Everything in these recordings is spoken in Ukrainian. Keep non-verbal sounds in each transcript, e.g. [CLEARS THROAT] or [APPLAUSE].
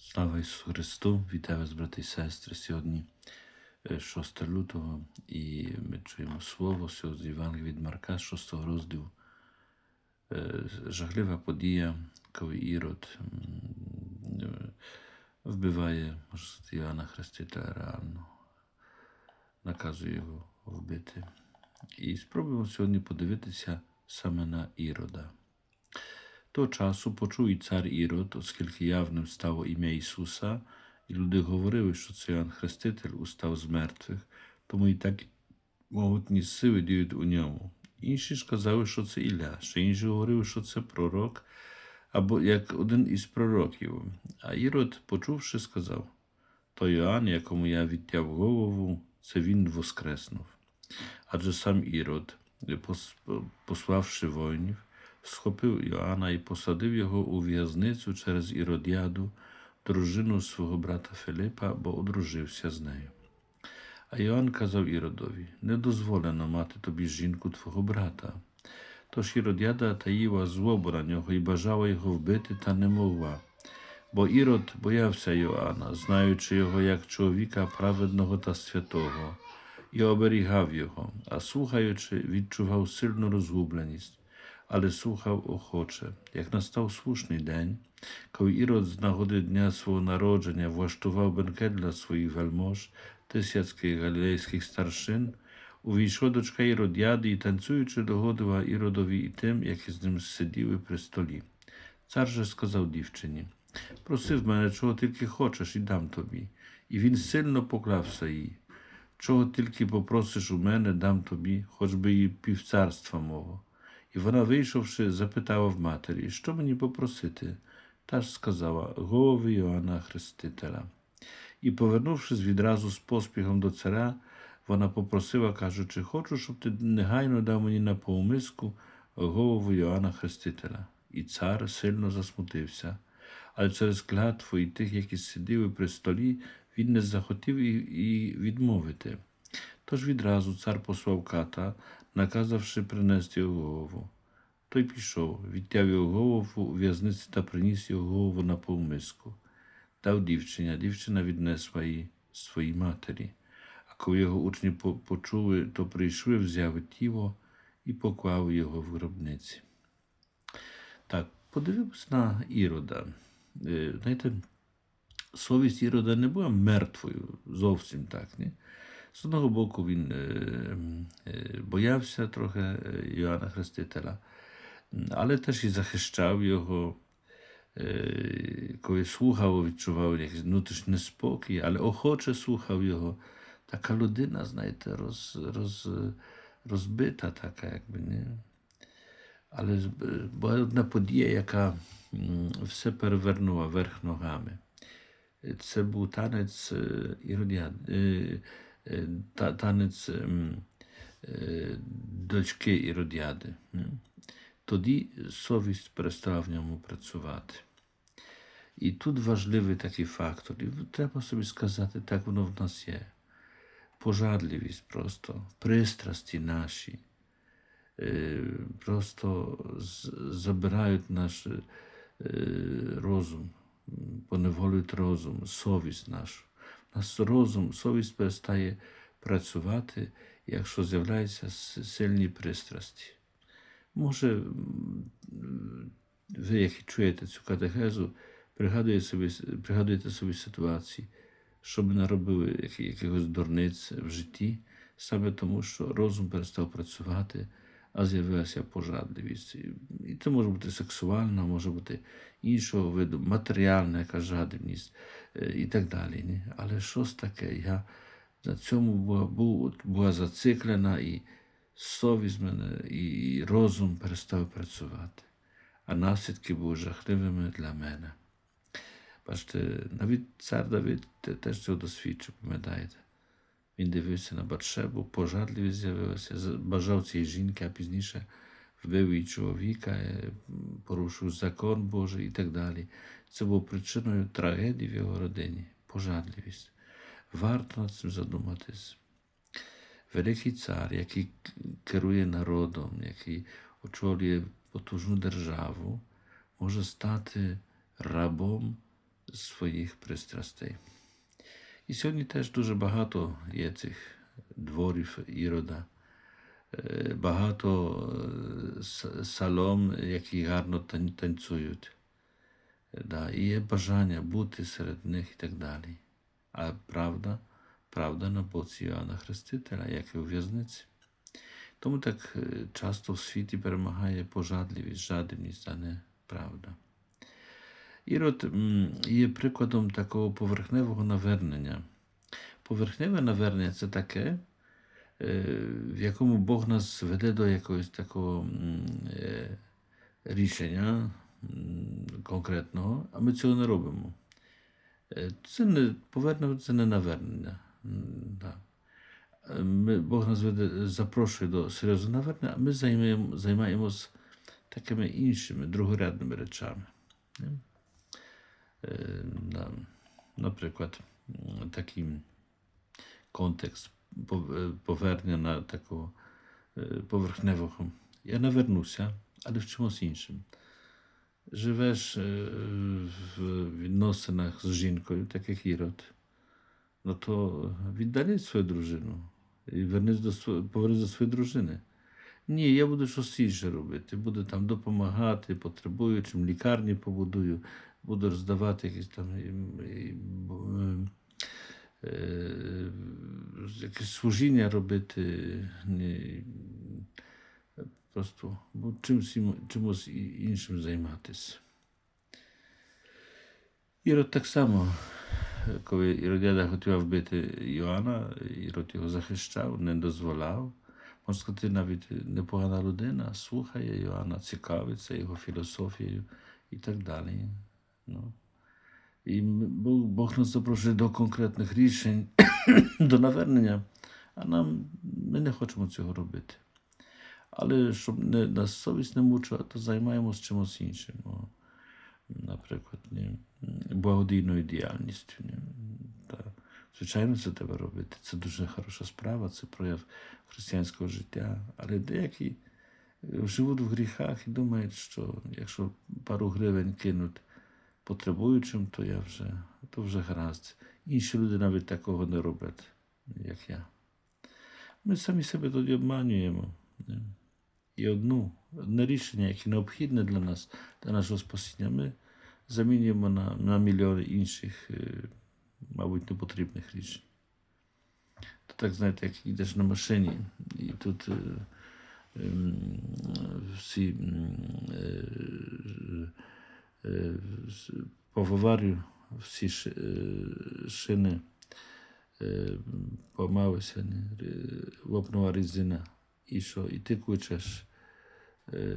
Слава Ісусу Христу! Вітаю вас, брати і сестри. Сьогодні е, 6 лютого, і ми чуємо слово сьогодні з Євангелія від Марка, 6 розділу. Е, Жахлива подія, коли Ірод е, вбиває Іоанна Хрестителя реально, наказує його вбити. І спробуємо сьогодні подивитися саме на Ірода. Того часу почув і цар Ірод, оскільки явним стало ім'я Ісуса, і люди говорили, що це Іоанн Хреститель устав з мертвих, тому і так могутні сили діють у ньому. Інші ж казали, що це Ілля, ще інші говорили, що це пророк, або як один із пророків. А Ірод, почувши, сказав: То Йоанн, якому я відтяв голову, це він воскреснув. Адже сам Ірод, пос- пославши воїнів, схопив Йоанна і посадив його у в'язницю через Іродіаду, дружину свого брата Филипа, бо одружився з нею. А Йоанн казав Іродові: Не дозволено мати тобі жінку твого брата. Тож Іродіада таїла злобу на нього і бажала його вбити, та не могла. Бо Ірод боявся Йоанна, знаючи його як чоловіка праведного та святого, і оберігав його, а слухаючи, відчував сильну розгубленість але слухав охоче. Як настав слушний день, коли Ірод з нагоди дня свого народження влаштував бенкет для своїх вельмож, тисяцьких галілейських старшин, увійшла дочка Іродіади і, танцюючи, догодила Іродові і тим, які з ним сиділи при столі. Цар же сказав дівчині: Просив мене, чого тільки хочеш, і дам тобі. І він сильно поклався їй. Чого тільки попросиш у мене, дам тобі, хоч би і півцарства мого. І вона, вийшовши, запитала в матері, що мені попросити. Та ж сказала голови Йоанна Хрестителя. І, повернувшись відразу з поспіхом до царя, вона попросила, кажучи, хочу, щоб ти негайно дав мені на повмиску голову Йоанна Хрестителя. І цар сильно засмутився. Але через клятву і тих, які сиділи при столі, він не захотів і відмовити. Тож відразу цар послав ката, наказавши принести його голову. Той пішов, відтяв його голову у в'язниці та приніс його голову на повмиску. Дав дівчині, а дівчина віднесла її своїй матері. А коли його учні почули, то прийшли, взяли тіло і поклали його в гробниці. Так, подивимось на Ірода. Е, Знаєте, совість Ірода не була мертвою зовсім так. Ні? З одного боку, він е, е, боявся трохи е, Йоанна Хрестителя, але теж і захищав його, коли слухав, відчував якийсь внутрішній неспокій, але охоче слухав його. Така людина, знаєте, роз, роз, розбита, така, якби не. Але була одна подія, яка все перевернула верх ногами. Це був танець Іродіад, е, та- танець ем, е, дочки Іродіади. м. Тоді совість перестала в ньому працювати. І тут важливий такий фактор. І треба собі сказати, так воно в нас є. Пожадливість просто, пристрасті наші е, просто забирають наш е, розум, поневолюють розум, совість нашу. Нас розум, совість перестає працювати, якщо з'являються сильні пристрасті. Може, ви, які чуєте цю катехезу, пригадуєте собі, пригадуєте собі ситуації, що ми наробили якихось дурниць в житті, саме тому, що розум перестав працювати, а з'явилася пожадливість. І- це може бути сексуальна, може бути іншого виду, матеріальна яка жадібність е, і так далі. Але щось таке, я на цьому була, була зациклена і совість мене, і розум перестав працювати. А наслідки були жахливими для мене. Бачите, навіть цар Давид теж цього досвідчив, пам'ятаєте? Він дивився на Батшебу, пожадливість з'явилася, бажав цієї жінки, а пізніше вбив її чоловіка, е, порушив закон Божий і так далі. Це було причиною трагедії в його родині, пожадливість. Варто над цим задуматись. Великий цар, який керує народом, який очолює потужну державу, може стати рабом своїх пристрастей. І сьогодні теж дуже багато є цих дворів Ірода. Е, Багато е, салом, які гарно танцюють. Да, і є бажання бути серед них і так далі. А правда, правда на боці Іоанна Хрестителя, як і у в'язниці. Тому так е, часто в світі перемагає пожадливість, жадібність, а не правда. Ірод є прикладом такого поверхневого навернення. Поверхневе навернення це таке, е, в якому Бог нас веде до якогось такого е, рішення конкретного, а ми цього не робимо. Е, Це не повернення, це не навернення. Ми, Бог нас веде, запрошує до серйозного навернення, а ми займаємо, займаємось такими іншими другорядними речами. Не? Е, да. Наприклад, м, такий контекст пов- е, повернення на такого е, поверхневого. Я навернуся, але в чомусь іншим. Живеш е, в відносинах з жінкою, так як Ірод, ну то віддали свою дружину і вернись до, сво- повернись до своєї дружини. Ні, я буду щось інше робити. Буду там допомагати потребуючим, лікарні побудую, буду роздавати якісь там і- і, б- е, якесь служіння робити. Просто чимось, чимось іншим займатися. Ірод так само, коли Іродіада хотіла вбити Йоанна, Ірод його захищав, не дозволяв. Можна сказати, навіть непогана людина слухає Йоанна, цікавиться його філософією і так далі. Ну. І Бог, нас запрошує до конкретних рішень, [COUGHS] до навернення, а нам ми не хочемо цього робити. Але щоб не, нас совість не мучила, то займаємося чимось іншим. Наприклад, благодійною діяльністю. Ні. Звичайно, це треба робити. Це дуже хороша справа, це прояв християнського життя. Але деякі е, живуть в гріхах і думають, що якщо пару гривень кинуть потребуючим, то я вже, то вже гаразд. Інші люди навіть такого не роблять, як я. Ми самі себе тоді обманюємо. І одну, одне рішення, яке необхідне для нас, для нашого спасіння, ми замінюємо на, на мільйони інших, е, мабуть, непотрібних рішень. То так, знаєте, як йдеш на машині, і тут е, ем, всі е, е, по аварію всі е, шини е, помалися, не? Лопнула резина. І що? І ти кучеш е,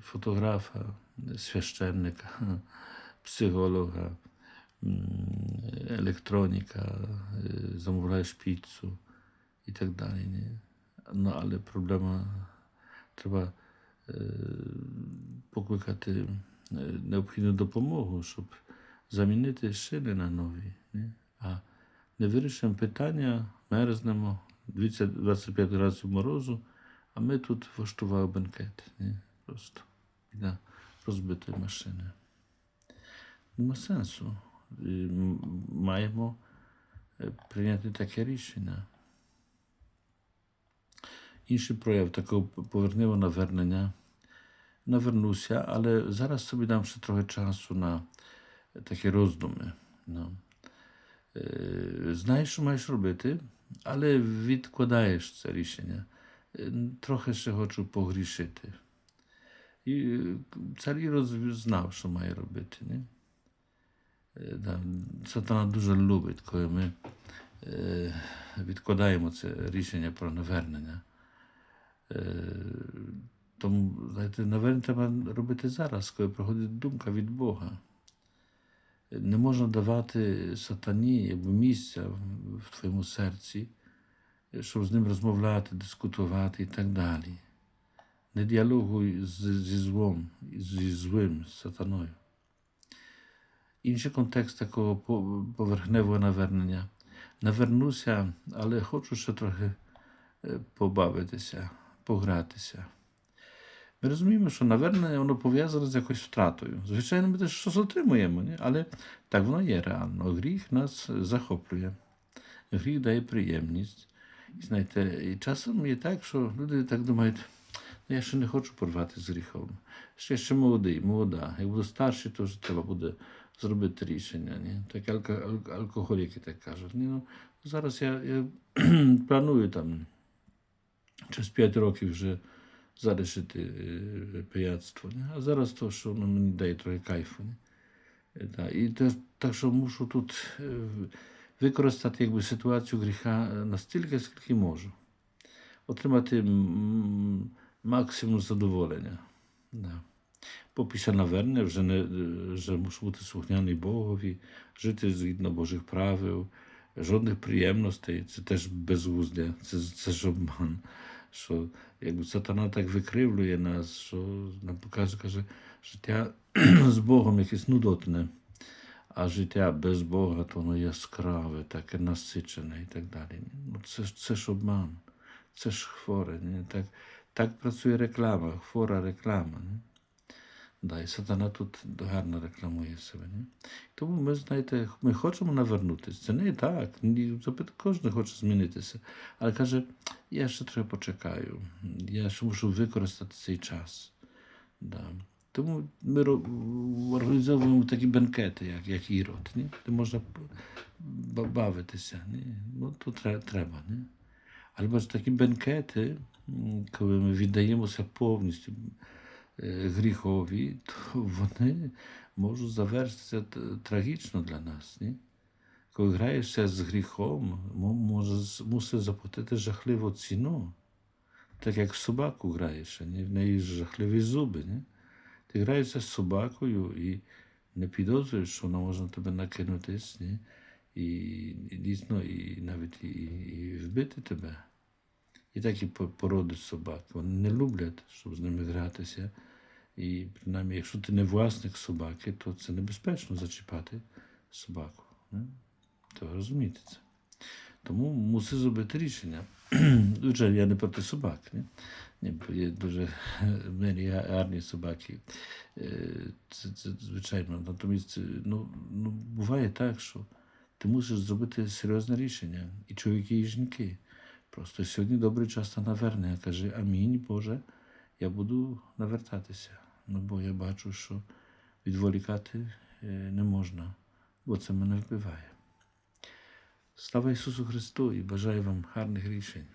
фотографа, священника, [LAUGHS] психолога, електроніка, замовляєш піцу і так далі. Не? Ну, але проблема треба е, покликати необхідну допомогу, щоб замінити шини на нові. Не? А не вирішимо питання, мерзнемо 20 25 градусів морозу, а ми тут влаштували бенкет. Не? Просто біля розбитої машини. Нема сенсу. Маємо е, прийняти таке рішення. Інший прояв такого поверневого навернення. Навернуся, але зараз собі дам ще трохи часу на такі роздуми. Е, Знаєш, що маєш робити, але відкладаєш це рішення. Е, Трохи ще хочу погрішити. І е, цар Ірод знав, що має робити. Не? Е, Сатана дуже любить, коли ми е, відкладаємо це рішення про навернення. Е, тому, знаєте, навернення треба робити зараз, коли приходить думка від Бога. Не можна давати сатані місця в- твоєму серці, щоб з ним розмовляти, дискутувати і так далі. Не діалогуй зі злом, зі злим з сатаною. Інший контекст такого поверхневого навернення. Навернуся, але хочу ще трохи е, побавитися, погратися. Ми розуміємо, що навернення воно пов'язане з якоюсь втратою. Звичайно, ми теж щось отримуємо, ні? але так воно є реально. Гріх нас захоплює. Гріх дає приємність. І знаєте, і часом є так, що люди так думають, ну я ще не хочу порвати з гріхом. Ще ще молодий, молода. Як буду старший, то вже треба буде зробити рішення. Ні? Так алко, алко- алкоголіки так кажуть. Ні, ну, зараз я, я планую там через 5 років вже залишити е, пияцтво. Ні? А зараз то, що воно мені дає трохи кайфу. Ні? Е, та, І те, так що мушу тут е, використати якби, ситуацію гріха е, настільки, скільки можу. Отримати м, максимум задоволення. Да. Попісля навернення вже, не, е, вже мушу бути слухняний Богові, жити згідно Божих правил, жодних приємностей, це теж безглуздя, це, це ж обман. Що якби сатана так викривлює нас, що нам покаже, каже, життя з Богом якесь нудотне, а життя без Бога, то воно яскраве, таке насичене і так далі. Ну, це, ж- це ж обман, це ж хворе. Ні? Так, так працює реклама, хвора реклама. Ні? Да, і сатана тут гарно рекламує себе. Ні? Тому ми, знаєте, ми хочемо навернутися. Це не так. Кожен хоче змінитися. Але каже, я ще трохи почекаю. Я ще мушу використати цей час. Да. Тому ми організовуємо такі бенкети, як, як Ірод, ні? де можна бавитися. Ні? Ну, то треба. Ні? Або ж такі бенкети, коли ми віддаємося повністю гріхові, то вони можуть завершитися трагічно для нас. Ні? Коли граєшся з гріхом, мо- може, мусиш заплатити жахливу ціну. Так як в собаку граєш, ні? в неї жахливі зуби. Ні? Ти граєшся з собакою і не підозрюєш, що вона може на тебе накинутись, ні? І, і дійсно, і навіть і, і вбити тебе. І такі по- породи собак. Вони не люблять, щоб з ними гратися. І принаймні, якщо ти не власник собаки, то це небезпечно зачіпати собаку. То розумієте це. Тому мусить зробити рішення. [CLEARS THROAT] Звичайно, я не проти собак. Ні, є дуже в мене гарні собаки. Е, Це, це звичайно. Натомість, ну, ну, буває так, що ти мусиш зробити серйозне рішення. І чоловіки, і жінки. Просто сьогодні добрий час на навернення. Каже, амінь, Боже, я буду навертатися. Ну, бо я бачу, що відволікати е, не можна, бо це мене вбиває. Слава Ісусу Христу і бажаю вам гарних рішень.